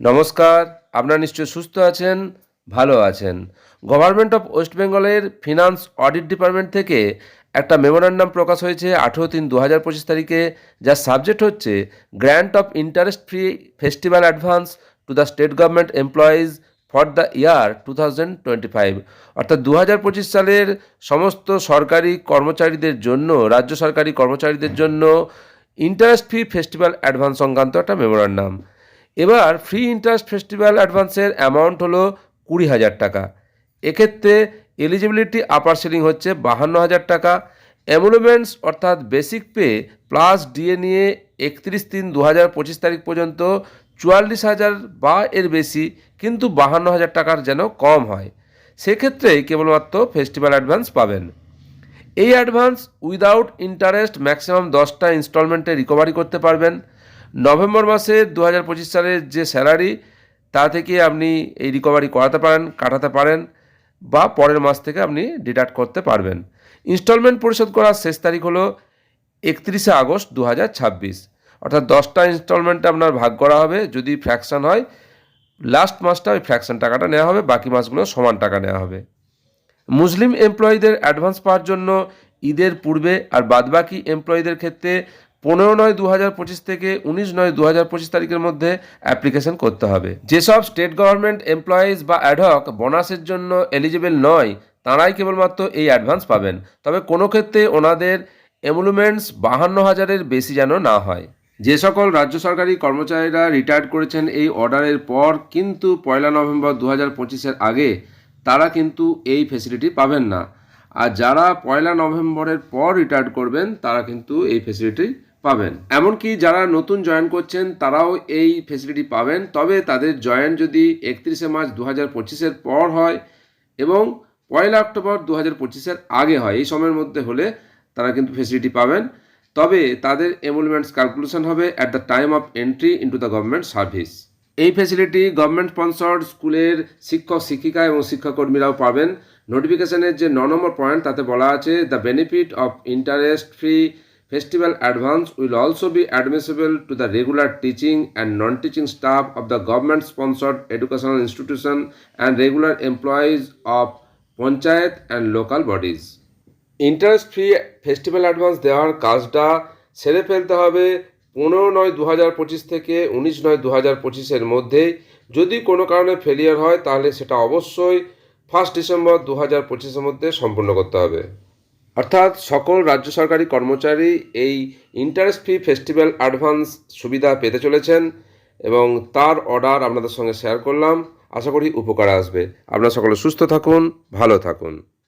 নমস্কার, আপনারা নিশ্চয়ই সুস্থ আছেন, ভালো আছেন। গভর্নমেন্ট অফ ওয়েস্ট বেঙ্গলের ফিনান্স অডিট ডিপার্টমেন্ট থেকে একটা মেমোরান্ডাম প্রকাশ হয়েছে আঠেরো তিন দু হাজার পঁচিশ তারিখে, যার সাবজেক্ট হচ্ছে grant of interest free festival advance to the state government employees for the year two thousand twenty five অর্থাৎ দু হাজার পঁচিশ সালের সমস্ত সরকারি কর্মচারীদের জন্য, রাজ্য সরকারি কর্মচারীদের জন্য ইন্টারেস্ট ফ্রি ফেস্টিভ্যাল অ্যাডভান্স সংক্রান্ত একটা মেমোরান্ডাম এবার ফ্রি ইন্টারেস্ট ফেস্টিভ্যাল অ্যাডভান্সের অ্যামাউন্ট হলো কুড়ি হাজার টাকা। এক্ষেত্রে এলিজিবিলিটি আপার সিলিং হচ্ছে বাহান্ন হাজার টাকা। অ্যামুলমেন্টস অর্থাৎ বেসিক পে প্লাস ডিএ নিয়ে একত্রিশ তিন দু হাজার পঁচিশ তারিখ পর্যন্ত চুয়াল্লিশ হাজার বা এর বেশি, কিন্তু বাহান্ন হাজার টাকার যেন কম হয়। সেক্ষেত্রেই কেবলমাত্র ফেস্টিভ্যাল অ্যাডভান্স পাবেন। এই অ্যাডভান্স উইদাউট ইন্টারেস্ট ম্যাক্সিমাম দশটা ইনস্টলমেন্টে রিকভারি করতে পারবেন। নভেম্বর মাসে দু হাজার পঁচিশ সালের যে স্যালারি, তা থেকে আপনি এই রিকভারি করাতে পারেন, কাটাতে পারেন বা পরের মাস থেকে আপনি ডিডাক্ট করতে পারবেন। ইনস্টলমেন্ট পরিশোধ করার শেষ তারিখ হলো একত্রিশে আগস্ট দু হাজার ছাব্বিশ। অর্থাৎ দশটা ইনস্টলমেন্টে আপনার ভাগ করা হবে, যদি ফ্র্যাকশন হয় লাস্ট মাসটা ওই ফ্র্যাকশন টাকাটা নেওয়া হবে, বাকি মাসগুলো সমান টাকা নেওয়া হবে। মুসলিম এমপ্লয়ীদের অ্যাডভান্স পাওয়ার জন্য ঈদের পূর্বে আর বাদবাকি এমপ্লয়ীদের ক্ষেত্রে পনেরো নয় দু হাজার পঁচিশ থেকে উনিশ নয় দু হাজার পঁচিশ তারিখের মধ্যে অ্যাপ্লিকেশন করতে হবে। যেসব স্টেট গভর্নমেন্ট এমপ্লয়িজ বা অ্যাডহক বোনাসের জন্য এলিজিবল নয়, তাঁরাই কেবলমাত্র এই অ্যাডভান্স পাবেন। তবে কোনো ক্ষেত্রে ওনাদের এমুলমেন্টস বাহান্ন হাজারের বেশি যেন না হয়। যে সকল রাজ্য সরকারি কর্মচারীরা রিটায়ার্ড করেছেন এই অর্ডারের পর কিন্তু পয়লা নভেম্বর দু হাজার পঁচিশের আগে তারা কিন্তু এই ফেসিলিটি পাবেন না। আর যারা পয়লা নভেম্বরের পর রিটায়ার্ড করবেন, তারা কিন্তু এই ফেসিলিটি পাবেন। এমনকি যারা নতুন জয়েন করছেন, তারাও এই ফেসিলিটি পাবেন। তবে তাদের জয়েন যদি একত্রিশে মার্চ দু হাজার পঁচিশের পর হয় এবং পয়লা অক্টোবর দু হাজার পঁচিশের আগে হয়, এই সময়ের মধ্যে হলে তারা কিন্তু ফেসিলিটি পাবেন। তবে তাদের এমুলমেন্টস ক্যালকুলেশন হবে at the time of entry into the government service এই ফেসিলিটি গভর্নমেন্ট স্পন্সর্ড স্কুলের শিক্ষক, শিক্ষিকা এবং শিক্ষাকর্মীরাও পাবেন। নোটিফিকেশনের যে ন নম্বর পয়েন্ট তাতে বলা আছে the benefit of interest free festival advance will also be admissible to the regular teaching and non teaching staff of the government sponsored educational institution and regular employees of panchayat and local bodies interest free festival advance দেওয়ার কাজটা সেরে ফেলতে হবে পনেরো নয় দু হাজার পঁচিশ থেকে উনিশ নয় দু হাজার পঁচিশের মধ্যে যদি কোনো কারণে ফেলিয়ার হয়, তাহলে সেটা অবশ্যই ফার্স্ট ডিসেম্বর দু হাজার পঁচিশের মধ্যে সম্পূর্ণ করতে হবে। অর্থাৎ সকল রাজ্য সরকারি কর্মচারী এই ইন্টারেস্ট ফ্রি ফেস্টিভ্যাল অ্যাডভান্স সুবিধা পেতে চলেছেন এবং তার অর্ডার আপনাদের সঙ্গে শেয়ার করলাম। আশা করি উপকার আসবে। আপনারা সকলে সুস্থ থাকুন, ভালো থাকুন।